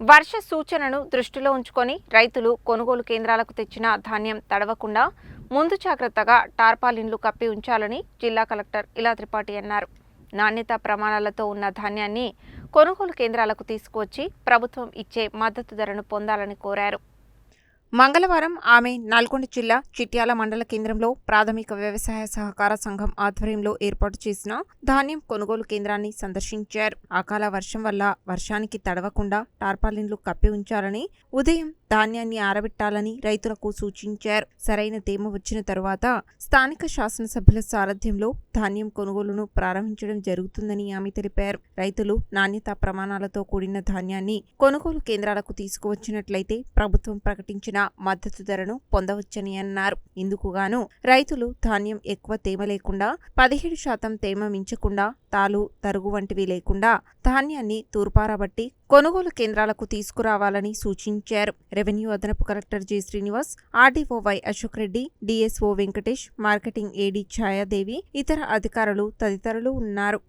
వర్ష సూచనను దృష్టిలో ఉంచుకొని రైతులు కొనుగోలు కేంద్రాలకు తెచ్చిన ధాన్యం తడవకుండా ముందు జాగ్రత్తగా టార్పాలిన్లు కప్పి ఉంచాలని జిల్లా కలెక్టర్ ఇలా త్రిపాఠి అన్నారు. నాణ్యత ప్రమాణాలతో ఉన్న ధాన్యాన్ని కొనుగోలు కేంద్రాలకు తీసుకువచ్చి ప్రభుత్వం ఇచ్చే మద్దతు ధరను పొందాలని కోరారు. మంగళవారం ఆమె నల్గొండ జిల్లా చిట్యాల మండల కేంద్రంలో ప్రాథమిక వ్యవసాయ సహకార సంఘం ఆధ్వర్యంలో ఏర్పాటు చేసిన ధాన్యం కొనుగోలు కేంద్రాన్ని సందర్శించారు. అకాల వర్షం వల్ల వర్షానికి తడవకుండా టార్పాలిన్లు కప్పి ఉంచాలని ఉదయం ధాన్యాన్ని ఆరబెట్టాలని రైతులకు సూచించారు. సరైన తేమ వచ్చిన తరువాత స్థానిక శాసనసభ్యుల సారథ్యంలో ధాన్యం కొనుగోలును ప్రారంభించడం జరుగుతుందని ఆమె తెలిపారు. రైతులు నాణ్యతా ప్రమాణాలతో కూడిన ధాన్యాన్ని కొనుగోలు కేంద్రాలకు తీసుకువచ్చినట్లయితే ప్రభుత్వం ప్రకటించిన మద్దతు ధరను పొందవచ్చని అన్నారు. ఇందుకుగాను రైతులు ధాన్యం ఎక్కువ తేమ లేకుండా పదిహేడు శాతం తేమ మించకుండా తాలు తరుగు వంటివి లేకుండా ధాన్యాన్ని తూర్పారబట్టి కొనుగోలు కేంద్రాలకు తీసుకురావాలని సూచించారు. రెవెన్యూ అదనపు collector G. Srinivas RDO Y Ashok Reddy DSO Venkatesh marketing AD Chhayadevi ఇతర అధికారులు తదితరులు ఉన్నారు.